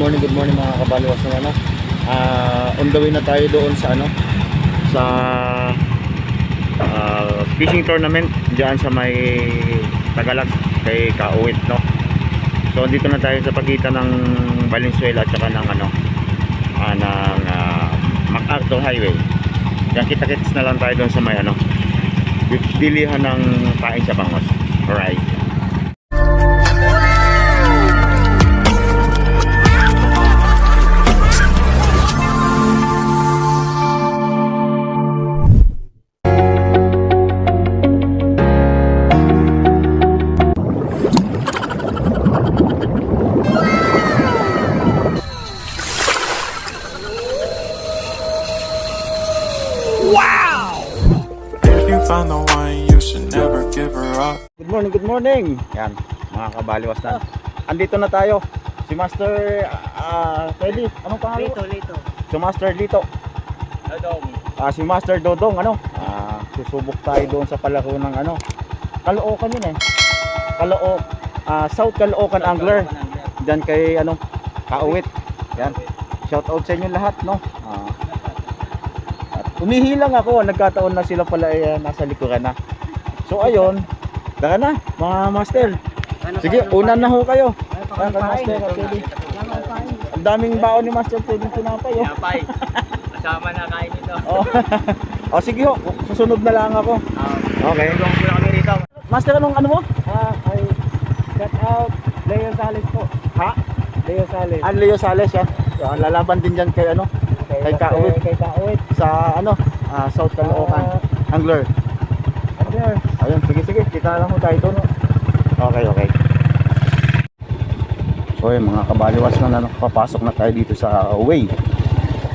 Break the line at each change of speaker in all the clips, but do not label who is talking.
morning, good morning mga kabaliwas ng ano. Ah, on the way na tayo doon sa ano sa ah, fishing tournament diyan sa may Tagalog kay Kauwit no. So dito na tayo sa pagitan ng Valenzuela at saka ng ano ah, ng ah, MacArthur Highway. Diyan kita-kits na lang tayo doon sa may ano bilihan ng kain sa Bangos. Alright. Morning, good morning. Yan, mga kabaliwas na. Andito na tayo. Si Master ah Freddy, anong pangalan?
Lito, lito.
Si Master Lito. Ah, si Master Dodong, ano? Ah, susubok tayo doon sa palaro ng ano. Caloocan yun eh. Caloo ah, South Caloocan Angler. Diyan kay ano, Kauwit. Yan. Shout out sa inyo lahat, no? Ah. At umihilang ako, nagkataon na sila pala eh, nasa likuran na. So ayun, tara na, mga master. Sige, una na ho kayo. Tara, master, Teddy. Ang daming baon ni Master Teddy tinapay, oh.
Yapay. Kasama na kain ito.
Oh. oh, sige ho, susunod na lang ako. Okay.
Tulong ko kami rito.
Master, anong ano mo?
Ah, ay cut out Leo Sales po.
Ha?
Leo Sales.
Ang Leo Sales, yan. So, ang lalaban din dyan kay ano, kay Kauwit.
Kay Kauwit.
sa ano, ah, South Caloocan Angler.
Angler.
Ayun, sige sige, kita lang ho tayo doon. Okay, okay. So yun, mga kabaliwas na ano, papasok na tayo dito sa way.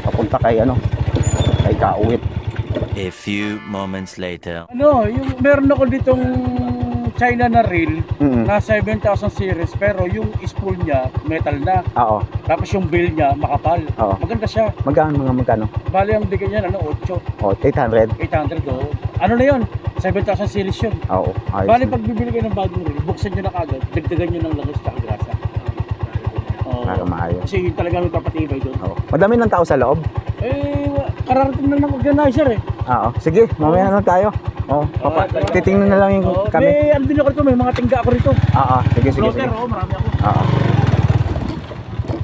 Papunta kay ano, kay Kauwit.
A few moments later.
Ano, yung meron ako ditong China na reel
Mm.
na 7,000 series pero yung spool niya metal na.
Oo,
Tapos yung bill niya makapal.
Oo.
Maganda siya.
magkano mga magkano?
Bali ang bigay niya ano 8,
Oh, 800.
800 do. Ano na 'yon? 7,000 series 'yun.
Oo, ayos.
Bali pag bibili kayo ng bagong reel, buksan niyo na kagad, dagdagan niyo ng langis at grasa. Oo.
Para maayos.
Kasi yun talaga may papatibay doon.
Oo. Madami ng tao sa loob.
Eh, wa- kararating lang ng organizer eh.
Oo. Sige, mamaya na tayo. Oo, papa, titingnan na lang yung
Oo,
kami.
may ano din ako rito, may mga tingga ako rito.
Oo, sige, sige, sige.
Floater, oh, marami ako.
Oo.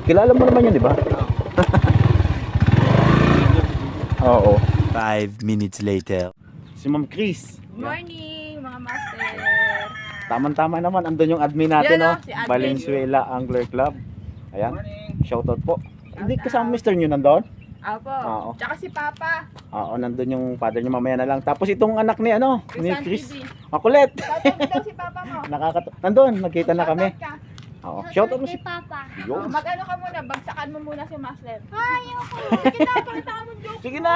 Kilala mo naman yun, di ba? Oo.
Five minutes later.
Si Ma'am Chris.
Morning, mga master.
Tama-tama naman, andun yung admin natin,
Yan,
no?
oh, si admin.
Valenzuela Angler Club. Ayan, shoutout po. Hindi kasama Mr. nyo nandun?
Apo.
Oo.
Tsaka si Papa.
Oo, nandun yung father nyo mamaya na lang. Tapos itong anak ni ano, ni
Crisan
Chris.
TV.
Makulit.
Shoutout daw si Papa mo.
Nakakato. Nandun, nagkita na kami.
Shoutout ka.
Oo, shoutout mo si
Papa.
Yun.
Mag-ano ka muna, bagsakan mo muna si Master. Ayoko. Sige na, pakita mo yung joke.
Sige na.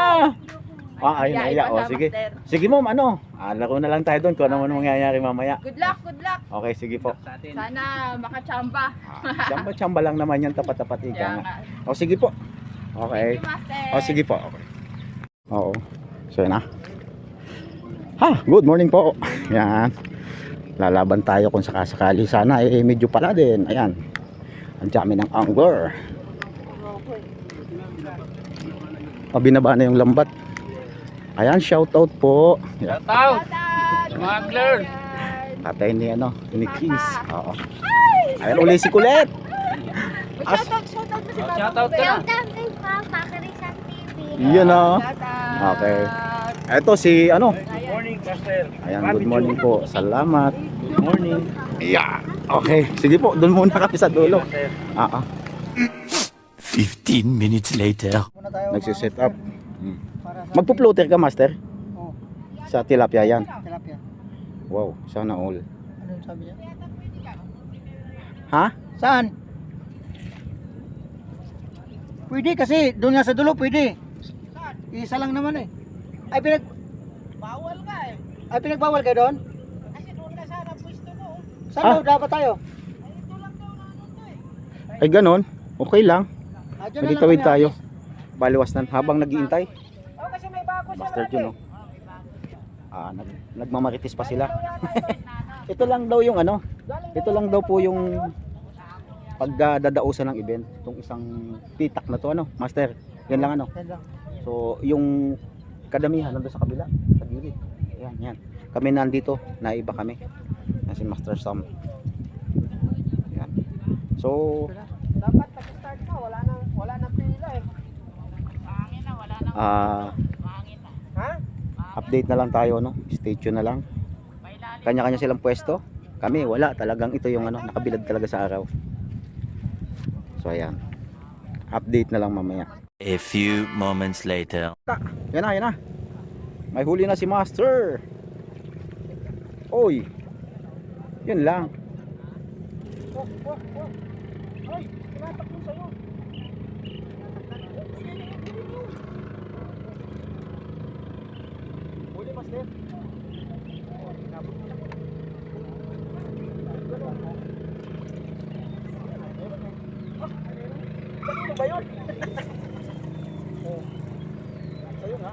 Ah, ayun, ayun.
pa
Oh, sige.
Master.
Sige ma'am, ano? Ah, laro na lang tayo doon kung ano man mangyayari mamaya.
Good luck, good luck.
Okay, sige po.
Sa atin.
Sana makachamba.
Ah, Chamba-chamba lang naman yan, tapat-tapat ika
Kaya
nga. O sige po. Okay.
Thank you, Master.
O sige po. Okay. Oo. So yun na. Ha, good morning po. Yan. Lalaban tayo kung sakasakali. Sana eh medyo pala din. Ayan. Ang dami ng angler. O binaba na yung lambat. Ayan, shoutout po. Yan.
Tao.
Shoutout.
Mga.
Tatay ni ano, ni Keys. Oo. Ayan uli si Kulet. As-
Shoutout, shoutout mo si Papa.
Shoutout ka na.
Shoutout kay Papa, Karisan TV.
Yun o.
Shoutout.
Okay. Ito si ano.
Good morning, Master.
Ayan, good morning po. Salamat. Good morning. Yeah. Okay. Sige po, doon muna kami sa dulo. Ah, ah.
15 minutes later.
Nagsiset up. Magpo-floater ka, master?
Oo.
Sa tilapia yan.
Tilapia.
Wow, sana all.
Ano sabi niya?
Ha?
Saan? Pwede kasi, doon nga sa dulo, pwede. Isa lang naman eh. Ay, pinag... Bawal ka eh. Ay, pinagbawal ka doon? Kasi doon ka sana pwesto no. Saan
Ah.
daw dapat tayo?
Ay, ganon. Okay lang.
Ah, dyan na lang
Magitawid
kami,
tayo. Baliwas na habang naghihintay. Master Jun, oh. Ah, nag nagmamaritis pa sila. Ito lang daw yung ano. Ito lang daw po yung pag ah, dadausan ng event, itong isang pitak na to ano, master. Yan lang ano. So, yung kadamihan nandun sa kabila, sa gilid. Yan, yan. Kami nandito, naiba kami. Yan si Master Sam. Yan. So,
Dapat pag-start ka, wala nang, wala nang pila eh.
Hangin na, wala nang
ah? Update na lang tayo, no? Stay tuned na lang. Kanya-kanya silang pwesto. Kami, wala. Talagang ito yung ano, nakabilad talaga sa araw. So, ayan. Update na lang mamaya.
A few moments later.
Yan na, yan na. May huli na si Master. Oy. Yan lang.
Ay, tinatakbo sa'yo.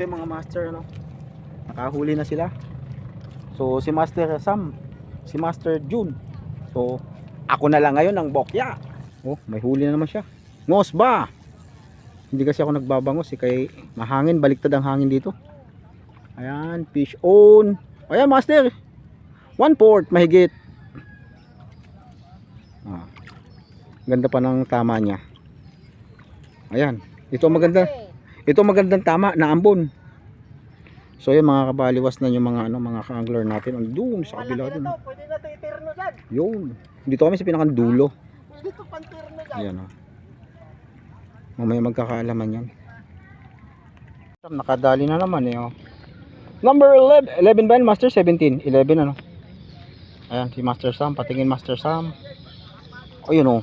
Kasi mga master ano, nakahuli na sila. So si Master Sam, si Master June. So ako na lang ngayon ang bokya. Oh, may huli na naman siya. Ngos ba? Hindi kasi ako nagbabangos eh kay mahangin, baliktad ang hangin dito. Ayan, fish on. Ayan, master. One port, mahigit. Ah. Ganda pa ng tama niya. Ayan. Ito maganda. Ito ang magandang tama na ambon. So yung mga kabaliwas na yung mga ano mga ka-angler natin andun sa kabila
to, pwede na itirno dyan.
Yun. Dito kami sa pinakadulo.
Pwede to pantirno dyan.
Ayan o. Mamaya magkakaalaman yan. Nakadali na naman eh oh. Number 11, 11 ba yun? Master 17? 11 ano? Ayan si Master Sam. Patingin Master Sam. Ayun oh.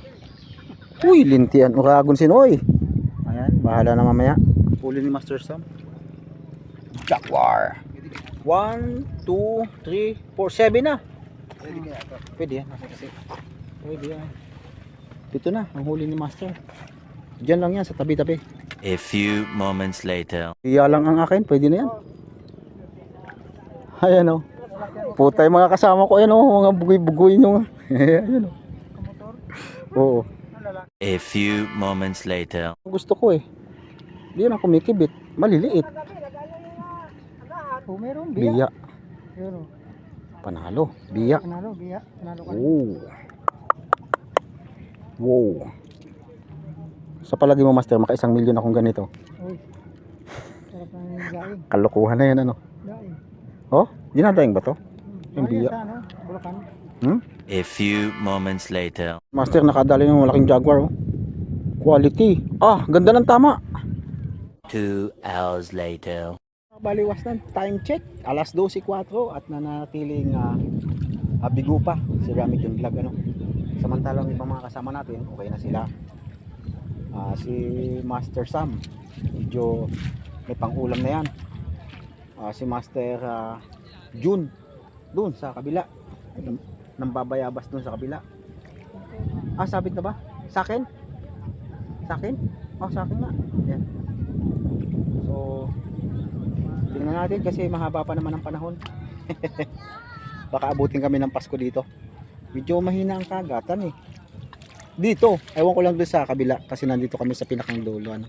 Uy, lintian. Uragon sinoy. Ayan, bahala na mamaya. Huli ni Master Sam. Jaguar. 1, 2, 3, 4, 7 na.
Pwede kaya to.
Pwede yan. Pwede yan. Ito na, ang huli ni Master. Diyan lang yan, sa tabi-tabi.
A few moments later.
Iya lang ang akin, pwede na yan. Ayan o. Putay mga kasama ko, ayan o, mga bugoy-bugoy nyo. ayan o. Oo.
A few moments later.
Gusto ko eh. Hindi ang kumikibit. Maliliit.
Oh, meron biya.
Biya.
Meron.
Panalo. Biya.
Panalo, biya. Panalo ka.
Oh. Wow. Sa palagi mo, Master, maka isang milyon akong ganito.
Uy. Sarap na yung gaing.
Kalokohan na yan, ano.
Gaing.
Oh, dinadaing ba to? Yung
Gaing
biya.
sa ano? Bulacan.
Hmm?
A few moments later.
Master, nakadali ng malaking Jaguar. Oh. Quality. Ah, ganda ng tama.
Two hours later.
Baliwas ng time check. Alas 12.04 at nanatiling uh, bigo pa si Ramit yung vlog. Ano. Samantalang ibang mga kasama natin, okay na sila. Ah, si Master Sam, medyo may pangulam na yan. Ah, si Master ah, June, dun sa kabila. Nam- Nambabayabas dun sa kabila. Ah, sabit na ba? Sa akin? Sa akin? Oh, sa akin nga. Yan. So, tingnan natin kasi mahaba pa naman ang panahon. Baka abutin kami ng Pasko dito. Medyo mahina ang kagatan eh. Dito, ewan ko lang doon sa kabila kasi nandito kami sa pinakang dulo ano.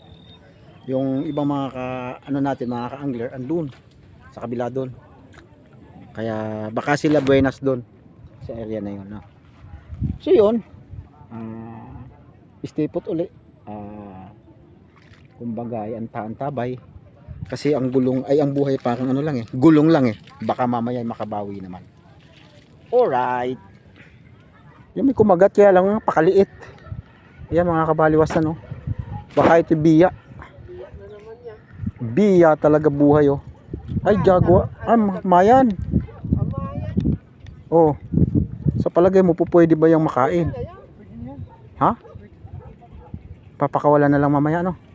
Yung ibang mga ka, ano natin, mga ka-angler andun sa kabila doon. Kaya baka sila buenas doon sa area na yun. No? So yun, ah stay put uli. Ah kumbaga ay anta-antabay kasi ang gulong ay ang buhay parang ano lang eh. Gulong lang eh. Baka mamaya ay makabawi naman. Alright. Yung may kumagat kaya lang pakaliit. Yan mga kabaliwas na no baka ito biya. Biya talaga buhay oh. Ay jagwa. Ah ma- mayan. Oh. Sa palagay mo po pwede ba yung makain? Ha? Papakawalan na lang mamaya no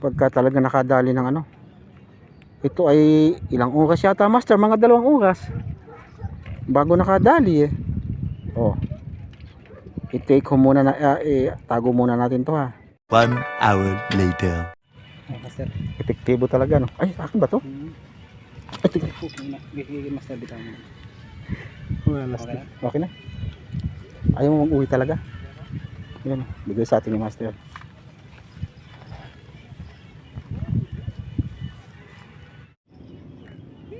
pagka talaga nakadali ng ano. Ito ay ilang oras yata master? Mga dalawang oras. Bago nakadali eh. Oh. I-take home muna na ah, eh, tago muna natin to ha.
One hour later.
Master.
epektibo talaga no? Ay akin ba to? Ito
Master bitaw mo.
master. Okay na. Ayaw mo mag-uwi talaga. Yan bigay sa atin ni master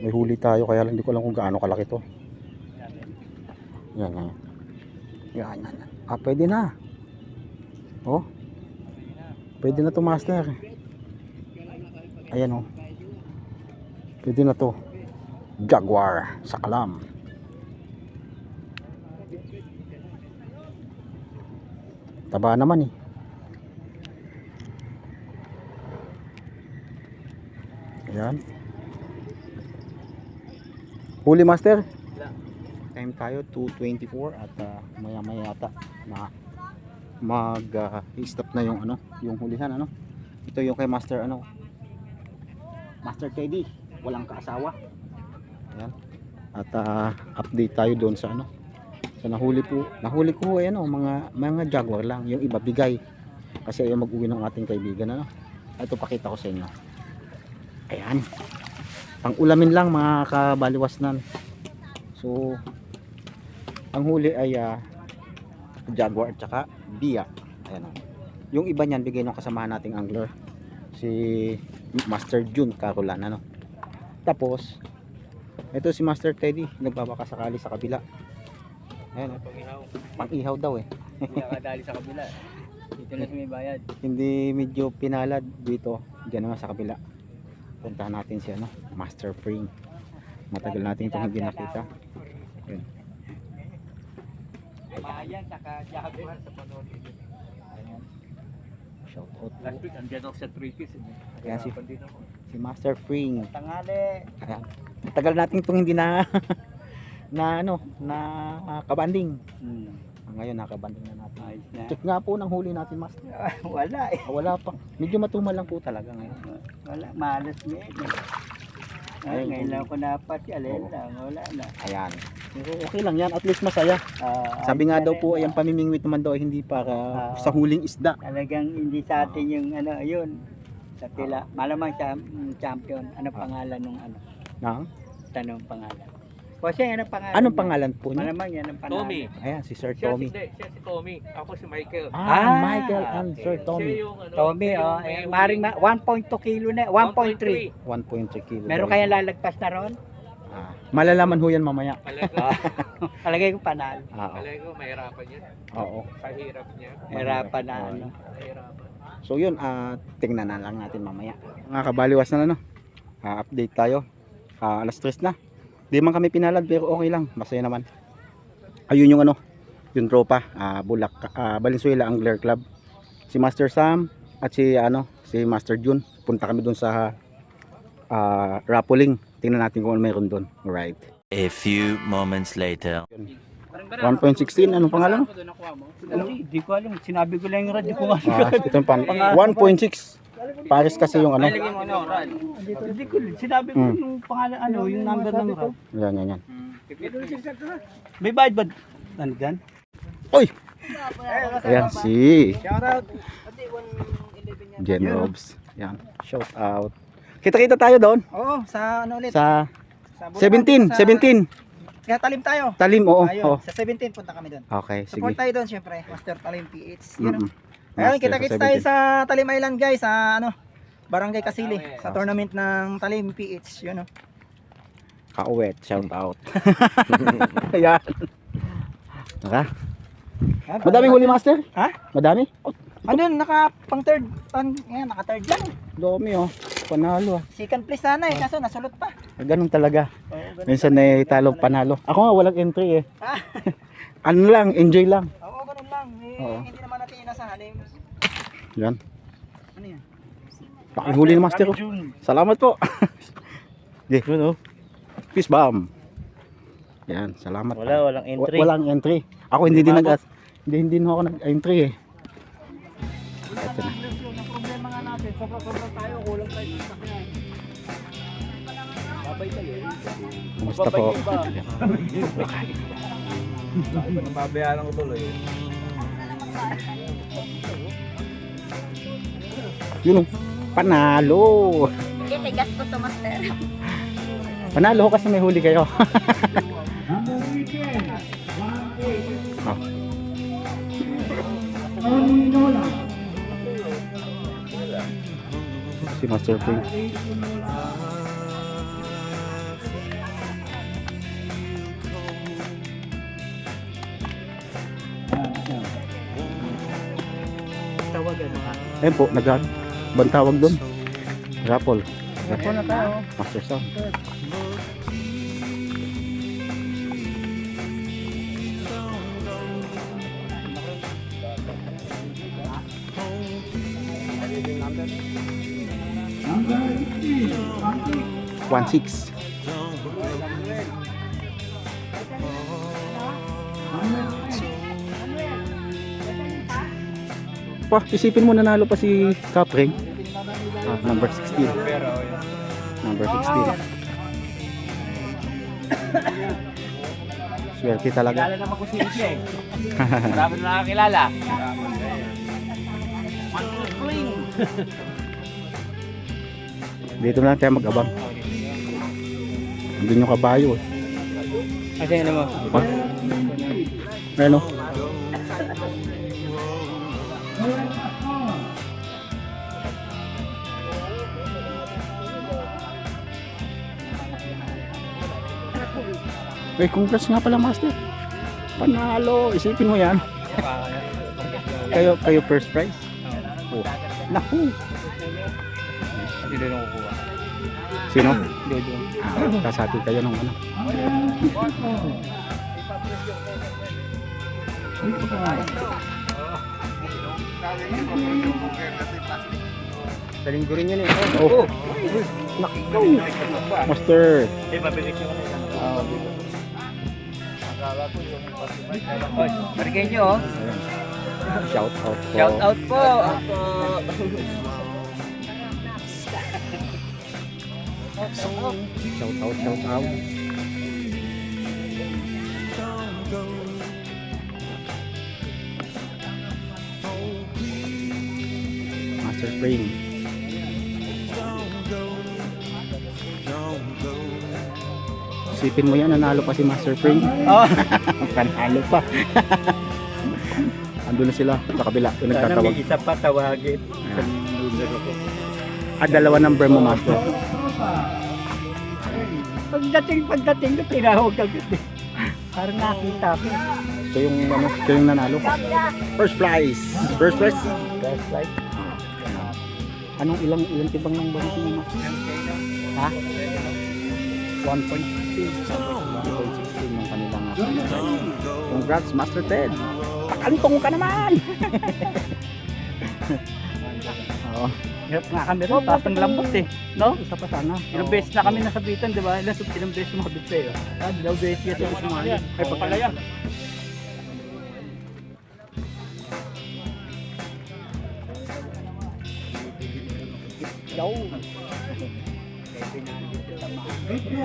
may huli tayo kaya lang hindi ko alam kung gaano kalaki to. Yan yan yan yan yan. ah pwede na. Oh. Pwede na to master. Ayan oh. Pwede na to. Jaguar sa kalam. Taba naman eh. Ayan huli master? Time tayo 2.24 at uh, maya maya yata na mag uh, na yung ano yung hulihan ano? Ito yung kay master ano? Master Teddy walang kaasawa. Ayan. At uh, update tayo doon sa ano sa nahuli po nahuli ko ayan oh, mga mga jaguar lang yung iba bigay. Kasi ayaw mag-uwi ng ating kaibigan ano? Ito pakita ko sa inyo. Ayan pang ulamin lang mga kabaliwasnan so ang huli ay ah, jaguar at saka biya ayan oh. yung iba niyan bigay ng kasamahan nating angler. Si Master June Carolan ano tapos ito si Master Teddy nagbabaka sakali sa kabila. Ayan oh. pang ihaw daw eh.
Nakadali sa kabila. Dito na may bayad.
hindi medyo pinalad dito. Dyan naman sa kabila puntahan natin si ano Master Spring matagal natin itong hindi nakita Yun.
Bayan, saka jaguar sa panood.
shout out po.
Last week, andyan ako sa Trikis.
Kaya si-
dito ako.
si Master Spring
Tangali.
Ayan. Tagal natin itong hindi na na ano na ah, kabanding
Hmm.
Ngayon nakabanding na natin
Ayos na.
check nga po ng huli natin master
Wala eh.
Ah, wala pa medyo matumal lang po talaga ngayon
Wala, malas ngayon eh. Ay,
Ayun,
ngayon lang ako napasyalin
Oo.
lang. Wala na.
ayan pero okay lang yan at least masaya
Ah,
sabi nga
ayos
daw
na
po
rin.
ay ang pamimingwit naman daw ay hindi para
Ah.
sa huling isda
Talagang hindi sa atin yung ano, ayun. Sa tila. Malamang siya mm, champion. Ano
Ah.
pangalan nung ano?
na
Tanong pangalan. O siya, ano pangalan
anong
niya?
pangalan po niya
Malamang yan ang pangalan.
Tommy.
ayan si Sir
Siya,
Tommy
Hindi, siya si Tommy. Ako si Michael.
ah,
Ah,
Michael and Sir
Siya
Tommy
yung ano,
Tommy,
siya
oh,
yung
eh,
may
maring ma- 1.2 kilo na, 1.3.
1.3 kilo
Meron
daw.
kayang lalagpas na ron?
Ah, malalaman ho yan mamaya
Palego,
Talagay ko panalo.
ah, oo.
palego, mahirapan yan.
oo
Sa hirap niya.
Hirapan na ano.
Mahirapan.
So yun, ah tingnan na lang natin mamaya. Mga kabaliwas na ano. Ah, update tayo. Ah, alas 3 na. Di man kami pinalad pero okay lang. Masaya naman. Ayun yung ano, yung tropa, ah Bulak, ah, Valenzuela Angler Club. Si Master Sam at si ano, si Master June. Punta kami dun sa ah Rapuling. Tingnan natin kung ano meron doon. Alright.
A few moments later.
1.16, anong pangalan?
Hindi ko alam. Sinabi ko lang yung radyo ko nga.
Ah, ito yung pan 1.6. Paris kasi yung ano.
Hindi ko, sinabi ko
Hmm.
yung pangalan, ano, yung number ng Rad.
Yan, yan, yan.
May bayad ba? Ano dyan?
Oy! Ayan, si
Shout out.
Jen Robs. Yan, shout out. Kita-kita tayo doon
Oo, sa ano ulit?
sa
Bulacan,
17,
sa-
17.
Kaya talim tayo.
Talim, oo.
Ayun,
oo.
sa 17 punta kami doon.
Okay, sige.
Support tayo doon syempre, Master Talim PH. Yun.
Mm-mm.
Ayun,
Master
kita-kits
sa
tayo
17.
sa Talim Island guys, sa ano, Barangay Kasili, sa tournament ng Talim PH, yun oh.
Kauwet, shout out. Ayan. Naka. Madaming huli master?
Ha?
Madami? Oh,
Ano yun, naka pang third, pang, yan, naka third lang.
dami oh. Panalo ah.
Second place sana eh, kaso nasulot pa.
Ganun talaga.
Oo, ganun
Minsan
talaga.
ay talo panalo. Ako nga walang entry eh.
Ah.
ano lang, enjoy lang.
Oo, ganun lang. Eh,
Oo.
hindi naman natin inasahan eh.
Yan.
Ano yan?
Pakihuli ni master ko. Salamat po. Okay, yun oh. Peace bomb. Yan, salamat.
Wala, walang entry.
Wa- Walang entry. Ako hindi din nag hindi hindi na ako nag-entry eh.
tayo, kulang tayo sa sakyan. Babay tayo.
Kumusta po?
Babayaran ko tuloy.
Yun oh. Panalo.
Hindi, tigas ko to, master.
Panalo ho kasi may huli kayo. oh. Si Master Prince.
Tawagan na.
Ayun po, nag bantawag doon. Rapol.
Rapol na tayo.
Master Sound. One six. Pa, isipin mo nanalo pa si Capring. Ah, number 16. Number 16. Swerte talaga.
Kilala naman ko si Ike eh. Marami na nakakilala.
Dito na lang tayo mag-abang. Andun yung kabayo. eh.
Kasi ano mo?
Pa? Ano? Uy, congrats nga pala, Master. Panalo. Isipin mo yan. kayo, kayo first prize. Oh. Naku.
Kasi doon ako kuha.
Sino?
Dodo.
Ah, kasati kayo ng ano.
Sa linggo rin yun eh.
Oh. Naku. Master.
Eh, mabilis yung ano. Oy, Marigay nyo oh.
Shout out po.
Shout out po.
Shout out, shout out. Master Frame. Isipin mo yan, nanalo pa si Master Frame.
Oh,
Panalo pa. Ando na sila sa kabila. Yung nagtatawag.
isa pa tawagin.
Ah, dalawa number mo, Master.
Pagdating, pagdating tinawag agad eh. Parang nakita ko.
Ito yung, ano, ito yung nanalo. First prize. First prize.
First flight.
Anong ilang ilang tibang ng bangko mo, Master? Ha? 1.16 1.16 yung kanilang. Congrats, Master Ted! Pakantong ka naman! Oo.
Hirap nga kami rin, taas ng lambot eh. No?
Isa pa sana.
Ilang beses na kami nasabitan, di ba? Ilang, ilang beses sumabit sa'yo. Ah, dalawang beses yan ako sumali. Ay, papalaya. Yo! Fifty-three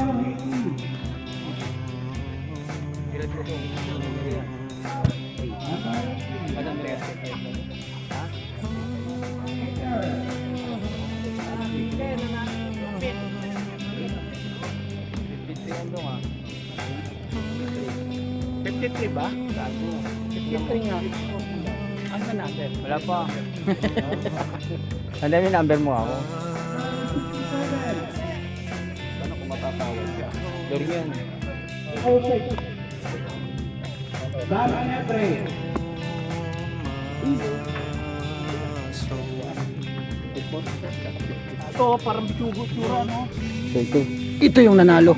ba? Fifty-three nga. Ano natin? Wala pa.
Ano yung number mo ako?
Ka? Dorian.
Ito, parang bitugo tsura, no?
So ito. Ito yung nanalo.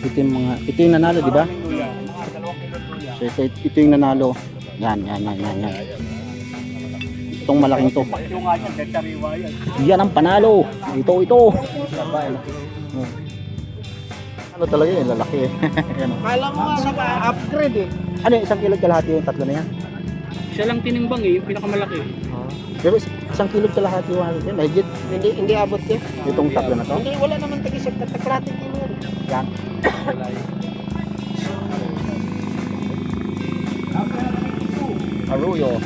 Ito yung mga, ito yung nanalo, di ba? So ito, ito yung nanalo. Yan, yan, yan, yan, yan. Itong malaking to.
Yan, yan.
Yan ang panalo. Ito, ito. Oh. Ano talaga yun, lalaki eh. Oh.
Kala mo nga naka-upgrade eh.
Ano yung isang kilo kalahati yung tatlo na yan?
Siya lang tinimbang eh, yung pinakamalaki.
Pero is- Isang kilo kalahati 100 yan. Mahigit
Hindi, hindi abot yan.
itong tatlo na to.
Hindi, wala naman tag-isip. Tag-kalating kilo yan.
Yan. Arroyo.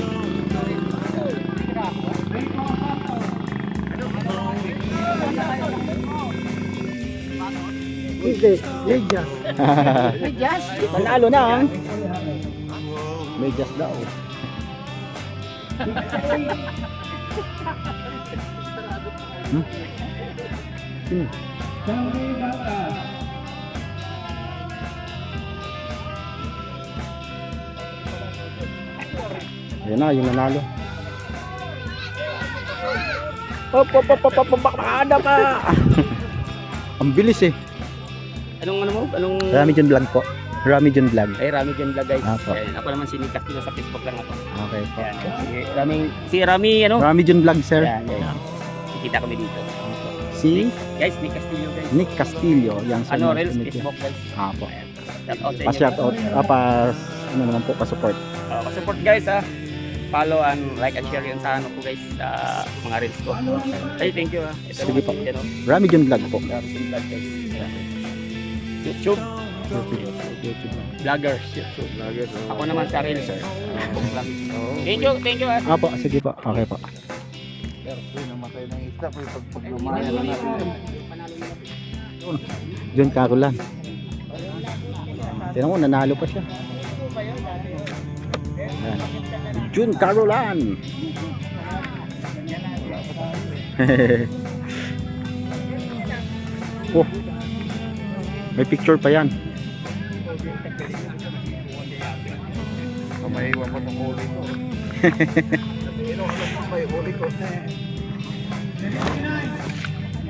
Hindi, medya.
Medyas.
Manalo na ang Medyas daw. hmm? Sino? Ayan na, yung nanalo. Hop, hop, hop, hop, hop, hop, bakada pa! Ang bilis eh.
Anong ano mo? Anong...
Rami John Vlog po. Rami John Vlog.
Ay, Rami dyan vlog guys.
Apo.
Ayan, ako naman si Nick Castillo sa Facebook lang ako.
Okay po.
Ayan, si Rami, si Rami ano?
Rami John Vlog, sir.
Ayan, guys. Kita kami dito.
Si
Guys, Nick Castillo guys.
Nick Castillo. Yang sa
Ano, Reels
yan.
Facebook guys.
Ah, po.
Ayan. Shout out sa inyo.
Pa-shout out. Ah, pa, ano naman po, pa-support.
Uh, support guys ha. Follow and like and share yun sa ano ko guys sa mga reels ko. Ay, thank you ha. Ito
Sige po.
ano,
Rami John Vlog po.
Rami vlog guys. Ayan. YouTube, vloggers, YouTube. Ako naman sa reels sir. Thank you, thank you.
Ah, po. Sige po. Okay po. John Carolan. Tingnan mo, nanalo pa siya. Ayan. Jun Carolan. oh. May picture pa yan.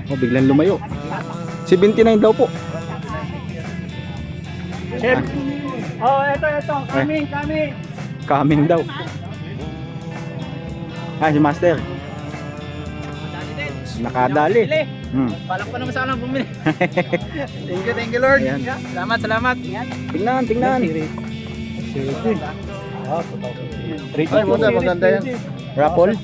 Oh, biglang lumayo. 79 daw po.
Chef. Oh, eto, eto. Coming, coming.
Coming daw. Ah, si Master. Nakadali. Hmm.
Balak pa naman sana bumili. thank you, thank you Lord.
Ayan.
Salamat, salamat.
Tingnan, tingnan.
Ay, maganda, maganda yan.
Raffle?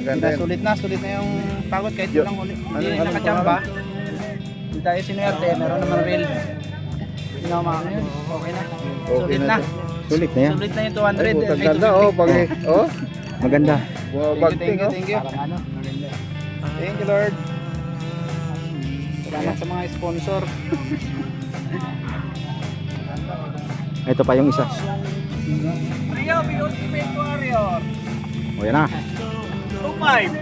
Maganda yan. Sulit na, sulit na yung pagod kahit walang ulit. Hindi na nakachamba. Hindi tayo sinuwerte, meron naman real. Ginama ko yun, okay na. Sulit na.
Sulit na yan.
Sulit na yung 200. Ay,
Ganda oh, pag oh,
Maganda.
bumabag
Thank you,
oh.
thank you. Parang ano, maganda. Thank you, Lord. Salamat sa mga sponsor.
Ito pa yung isa.
Rio, the ultimate warrior.
O yan na.
2-5.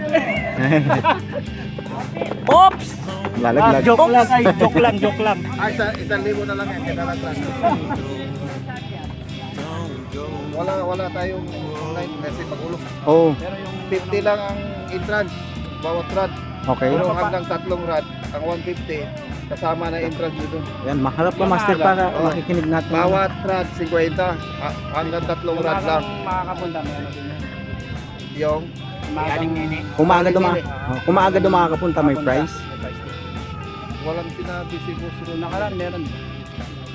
Oops!
Lalaglag.
joke lang, ay, joke lang, joke lang.
Ay, isa, isang libo na lang yan. Wala, wala tayong online kasi pag-ulok.
Oh,
50 lang ang entrance, bawat rad.
okay.
Pero hanggang tatlong rad, ang 150, kasama na entrance dito.
Yan, maharap ka Master para
Oh.
makikinig natin.
Bawat rad, 50. Ah, hanggang tatlong rad lang.
makakapunta, yan.
Yung,
Galing nini.
Kumaaga duma. Oh, kumaaga duma makakapunta may price.
walang sinabi si Boss Ron.
Nakaran, meron.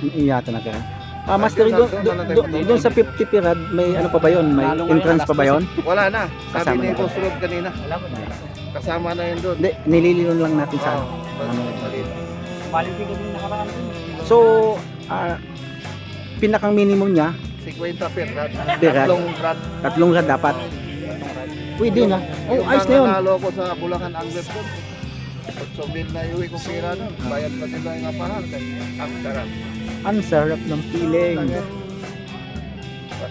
Iyata na kaya. Ah, Master, doon, doon, doon sa 50 pirad, may ano pa ba yon? May entrance pa ba yon?
Wala na. Sabi ni
na.
Boss Ron kanina. Kasama na yun doon.
Hindi, lang natin sa ano.
maliit.
Quality ko din nakaraan.
So, ah, pinakang minimum niya,
50 per rad.
Per rad.
Tatlong rad.
tatlong rad dapat. Pwede na. Oh, ayos na yun.
Nanalo ko sa Bulacan Anglers doon. 8 mil na iuwi kong pera doon. Bayad pa nila yung aparal. Ang sarap.
Ang sarap ng feeling.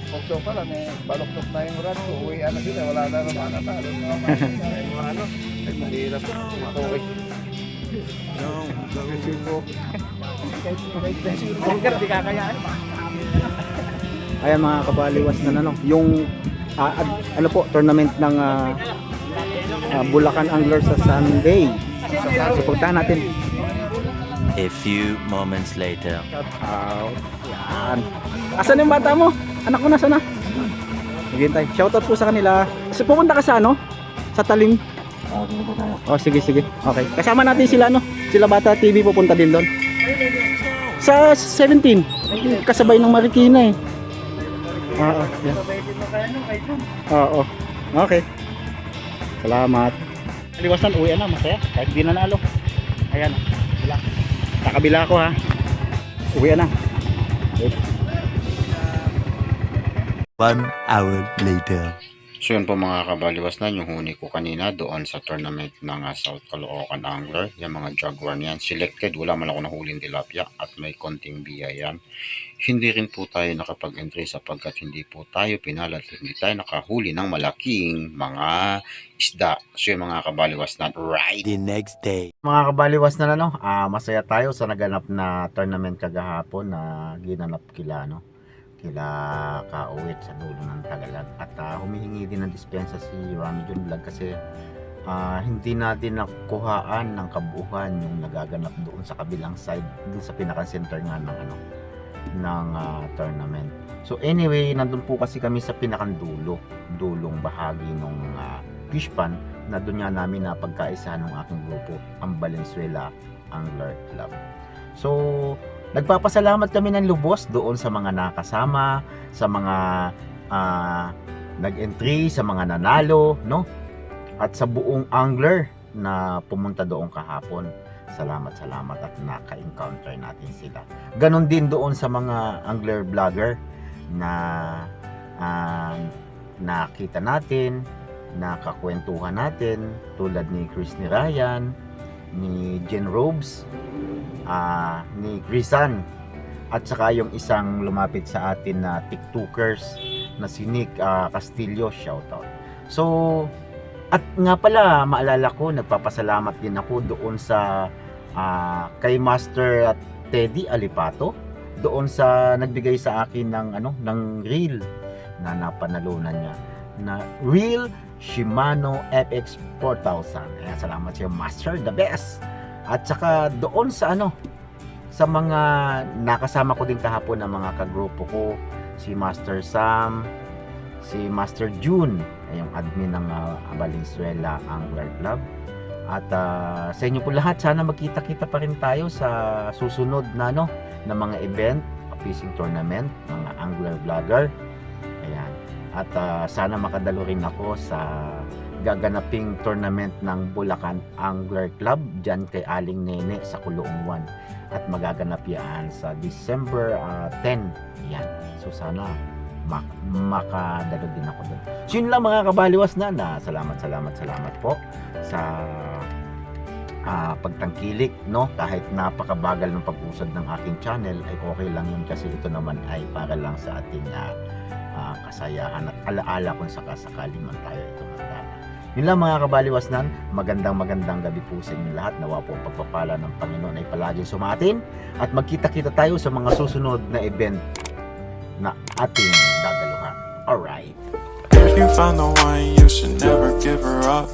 Sponsor pa lang eh. Baloktot na yung rad ko. Uwi na sila. Wala na naman natalo. Mga ano. Ay mahirap. Ito eh. Kasi po.
Burger, di kakayaan.
Ayan mga kabaliwas na ano, yung ah, ad- ano po, tournament ng ah, ah, Bulacan Angler sa Sunday. Suportahan natin.
A few moments later.
Out. Yan. Asan yung bata mo? Anak ko na? Maghintay. Shoutout po sa kanila. So, pupunta ka sa ano? Sa Talim? Oh, sige, sige. Okay. Kasama natin sila, no? Sila Bata TV pupunta din doon. Sa 17. Kasabay ng Marikina eh. Oo, yan. Oo. Okay.
Salamat. Liwasan, uwi na, masaya. Kahit di nanalo. Ayan, kabila. Sa kabila ko ha. Uwi na.
One hour later.
So yun po mga kabaliwas na yung huni ko kanina doon sa tournament ng South Caloocan Angler. Yung mga jaguar niyan selected. Wala man ako nahuling tilapia at may konting biya yan. Hindi rin po tayo nakapag-entry sapagkat hindi po tayo pinala at hindi tayo nakahuli ng malaking mga isda. So yung mga kabaliwas na right.
The next day.
Mga kabaliwas na ano, ah, masaya tayo sa naganap na tournament kagahapon na ginanap kila no kila kauwit sa dulo ng Tagalag at ah, humihingi din ng dispensa si Rami Jun Vlog kasi ah, hindi natin nakuhaan ng kabuuan yung nagaganap doon sa kabilang side doon sa pinaka center nga ng ano ng ah, tournament. So anyway, nandun po kasi kami sa pinakang dulo, dulong bahagi ng fish pan na doon nga namin na pagkaisa ng aking grupo, ang Valenzuela Angler Club. So, nagpapasalamat kami ng lubos doon sa mga nakasama, sa mga ah, nag-entry, sa mga nanalo, no? At sa buong angler na pumunta doon kahapon. Salamat, salamat at naka-encounter natin sila. Ganon din doon sa mga angler vlogger na ah, nakita natin, nakakwentuhan natin tulad ni Chris ni Ryan, ni Jen Robes, ah, ni Grisan at saka yung isang lumapit sa atin na TikTokers na si Nick ah, Castillo, shoutout. So, at nga pala, maalala ko, nagpapasalamat din ako doon sa ah, kay Master Teddy Alipato doon sa nagbigay sa akin ng ano ng reel na napanalunan niya na reel Shimano FX 4000. Ayan, salamat sa Master, the best. At saka doon sa ano, sa mga nakasama ko din kahapon ng mga kagrupo ko, si Master Sam, si Master June, ay yung admin ng uh, Valenzuela Angler Club. At ah, sa inyo po lahat, sana magkita-kita pa rin tayo sa susunod na ano, na mga event, fishing tournament, mga angler vlogger. Ayan. At ah, sana makadalo rin ako sa gaganaping tournament ng Bulacan Angler Club dyan kay Aling Nene sa Kulong 1 at magaganap yan sa December ah, 10 yan. So sana mak makadalo din ako doon. So yun lang mga kabaliwas na, na salamat salamat salamat po sa ah, pagtangkilik no? Kahit napakabagal ng pag-usad ng aking channel ay okay lang yun kasi ito naman ay para lang sa ating ah, ah, kasayahan at alaala kung sakasakali man tayo ito handa yun lang mga kabaliwasnan, magandang magandang gabi po sa inyo lahat. Nawa po ang pagpapala ng Panginoon ay palaging sumatin at magkita-kita tayo sa mga susunod na event na ating dadaluhan. Alright.
If you find the one, you should never give her up.